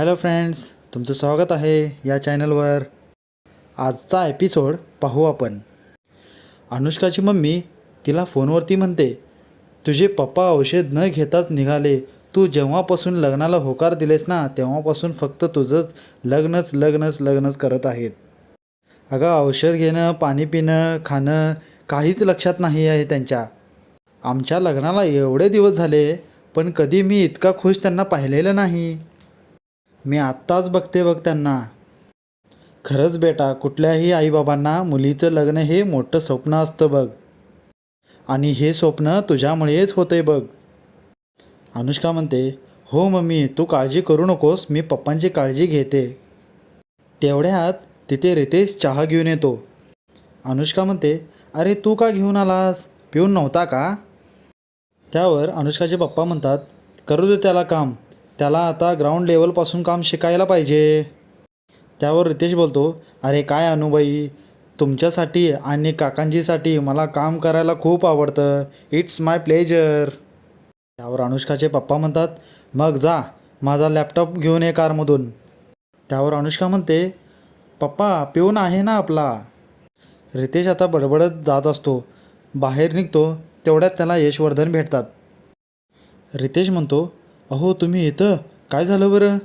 Hello friends तुमचं स्वागत आहे या चॅनलवर. आजचा एपिसोड पाहू आपण. अनुष्काची मम्मी तिला फोनवरती म्हणते तुझे पप्पा औषध न घेताच निघाले. तू जेव्हापासून लग्नाला होकार दिलेस ना तेव्हापासून फक्त तुझंच लग्नच लग्नच लग्नच करत आहेत. अगं औषध घेणं पाणी पिणं खाणं काहीच लक्षात नाही आहे त्यांच्या. आमच्या लग्नाला एवढे दिवस झाले पण कधी मी इतका खुश त्यांना पाहिलेलं नाही. मी आत्ताच बघते बघ त्यांना. खरंच बेटा कुठल्याही आईबाबांना मुलीचं लग्न हे मोठं स्वप्न असतं बघ. आणि हे स्वप्न तुझ्यामुळेच होतंय बघ. अनुष्का म्हणते हो मम्मी तू काळजी करू नकोस मी पप्पांची काळजी घेते. तेवढ्यात तिथे रितेश चहा घेऊन येतो. अनुष्का म्हणते अरे तू का घेऊन आलास? पिऊन नव्हता का? त्यावर अनुष्काचे पप्पा म्हणतात करू दे त्याला काम. त्याला आता ग्राउंड लेवलपासून काम शिकायला पाहिजे. त्यावर रितेश बोलतो अरे काय अनुबाई तुमच्यासाठी आणि काकांजीसाठी मला काम करायला खूप आवडतं. इट्स माय प्लेजर त्यावर अनुष्काचे पप्पा म्हणतात मग जा माझा लॅपटॉप घेऊन ये कारमधून. त्यावर अनुष्का म्हणते पप्पा पिऊन आहे ना आपला? रितेश आता बडबडत जात असतो. बाहेर निघतो तेवढ्यात त्याला यशवर्धन भेटतात. रितेश म्हणतो अहो तुम्ही इथं? काय झालं बरं?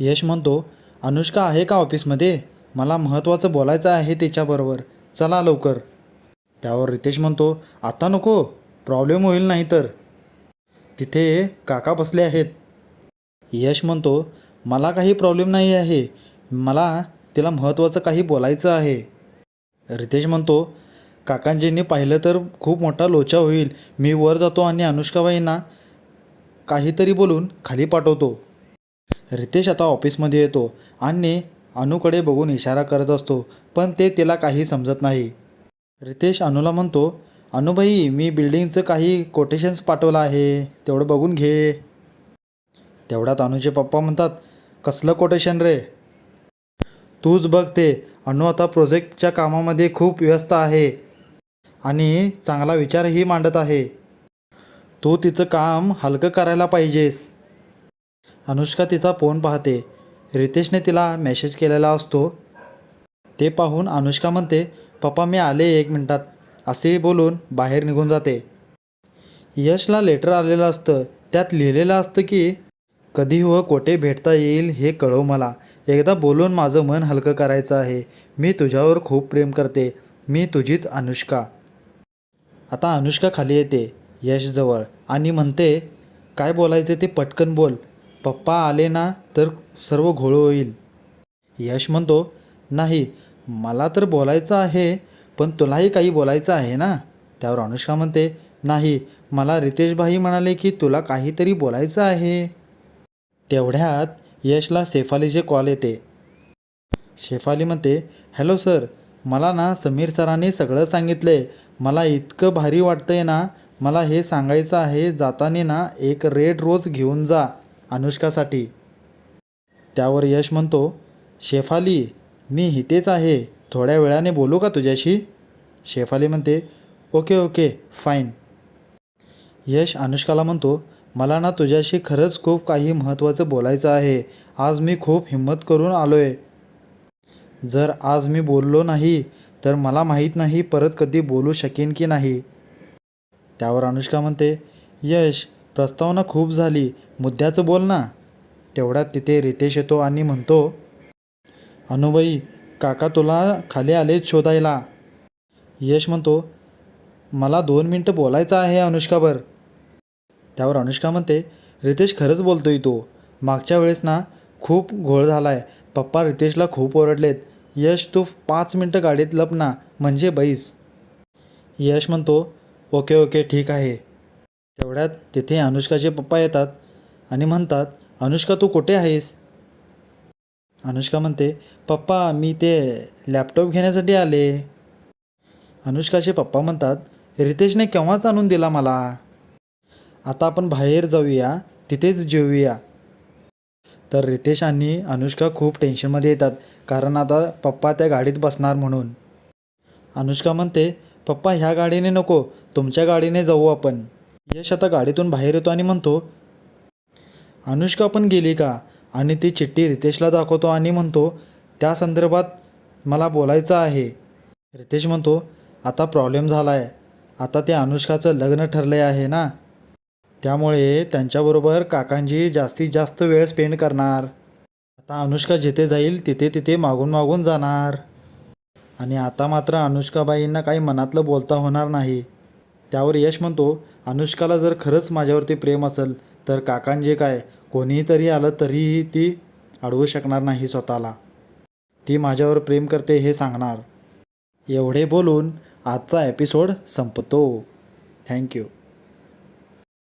यश म्हणतो अनुष्का आहे का ऑफिसमध्ये? मला महत्त्वाचं बोलायचं आहे तिच्याबरोबर. चला लवकर. त्यावर रितेश म्हणतो आता नको प्रॉब्लेम होईल नाही तर. तिथे काका बसले आहेत. यश म्हणतो मला काही प्रॉब्लेम नाही आहे. मला तिला महत्त्वाचं काही बोलायचं आहे. रितेश म्हणतो काकांजींनी पाहिलं तर खूप मोठा लोचा होईल. मी वर जातो आणि अनुष्काबाईंना काहीतरी बोलून खाली पाठवतो. रितेश आता ऑफिसमध्ये येतो. आणि अनुकडे बघून इशारा करत असतो पण ते तिला काही समजत नाही. रितेश अनुला म्हणतो अनुभाई मी बिल्डिंगचं काही कोटेशन्स पाठवलं आहे. तेवढं बघून घे. तेवढ्यात अनुचे पप्पा म्हणतात कसलं कोटेशन रे? तूच बघ ते. अनु आता प्रोजेक्टच्या कामामध्ये खूप व्यस्त आहे आणि चांगला विचारही मांडत आहे. तू तिचं काम हलकं करायला पाहिजेस. अनुष्का तिचा फोन पाहते. रितेशने तिला मेसेज केलेला असतो. ते पाहून अनुष्का म्हणते पप्पा मी आले एक मिनटात. असे बोलून बाहेर निघून जाते. यशला लेटर आलेलं असतं. त्यात लिहिलेलं असतं की कधी व कोठे भेटता येईल हे कळव मला. एकदा बोलून माझं मन हलकं करायचं आहे. मी तुझ्यावर खूप प्रेम करते. मी तुझीच अनुष्का. आता अनुष्का खाली येते. यशजवळ. आणि म्हणते काय बोलायचे ते पटकन बोल. पप्पा आले ना तर सर्व घोळ होईल. यश म्हणतो नाही मला तर बोलायचं आहे पण तुलाही काही बोलायचं आहे ना? त्यावर अनुष्का म्हणते नाही मला रितेशभाई म्हणाले की तुला काहीतरी बोलायचं आहे. तेवढ्यात यशला शेफालीचे कॉल येते. शेफाली म्हणते हॅलो सर मला ना समीर सरांनी सगळं सांगितलं आहे मला इतकं भारी वाटतंय ना मला हे सांगायचं आहे जाताना ना एक रेड रोज घेऊन जा अनुष्कासाठी. त्यावर यश म्हणतो शेफाली मी इथेच आहे. थोड्या वेळाने बोलू का तुझ्याशी? शेफाली म्हणते ओके ओके फाईन. यश अनुष्काला म्हणतो मला ना तुझ्याशी खरंच खूप काही महत्त्वाचं बोलायचं आहे. आज मी खूप हिंमत करून आलो आहे जर आज मी बोललो नाही तर मला माहीत नाही परत कधी बोलू शकेन की नाही. त्यावर अनुष्का म्हणते यश प्रस्तावना खूप झाली मुद्द्याचं बोल ना. तेवढ्यात तिथे रितेश येतो आणि म्हणतो अनुबाई काका तुला खाली आलेच शोधायला. यश म्हणतो मला दोन मिनटं बोलायचं आहे अनुष्कावर त्यावर अनुष्का म्हणते रितेश खरंच बोलतोय तो. मागच्या वेळेस ना खूप घोळ झाला आहे पप्पा रितेशला खूप ओरडलेत. यश तू पाच मिनटं गाडीत लप ना म्हणजे बैस. यश म्हणतो ओके ओके ठीक आहे. तेवढ्यात तिथे अनुष्काचे पप्पा येतात आणि म्हणतात अनुष्का तू कुठे आहेस? अनुष्का म्हणते पप्पा मी ते लॅपटॉप घेण्यासाठी आले. अनुष्काचे पप्पा म्हणतात रितेशने केव्हाच आणून दिला मला? आता आपण बाहेर जाऊया तिथेच जेऊया. तर रितेश आणि अनुष्का खूप टेन्शनमध्ये येतात कारण आता पप्पा त्या गाडीत बसणार म्हणून. अनुष्का म्हणते पप्पा ह्या गाडीने नको तुमच्या गाडीने जाऊ आपण. यश आता गाडीतून बाहेर येतो आणि म्हणतो अनुष्का पण गेली का? आणि ती चिठ्ठी रितेशला दाखवतो आणि म्हणतो त्या संदर्भात मला बोलायचं आहे. रितेश म्हणतो आता प्रॉब्लेम झाला आहे आता ते अनुष्काचं लग्न ठरले आहे ना? त्यामुळे त्यांच्याबरोबर काकांजी जास्तीत जास्त वेळ स्पेंड करणार. आता अनुष्का जिथे जाईल तिथे तिथे मागून मागून जाणार. आणि आता मात्र अनुष्काबाईंना काही मनातलं बोलता होणार नाही. त्यावर यश म्हणतो अनुष्काला जर खरंच माझ्यावरती प्रेम असेल तर काकांजे काय? कोणीही तरी आलं तरीही ती अडवू शकणार नाही स्वतःला. ती माझ्यावर प्रेम करते हे सांगणार. एवढे बोलून आजचा एपिसोड संपतो. थँक्यू.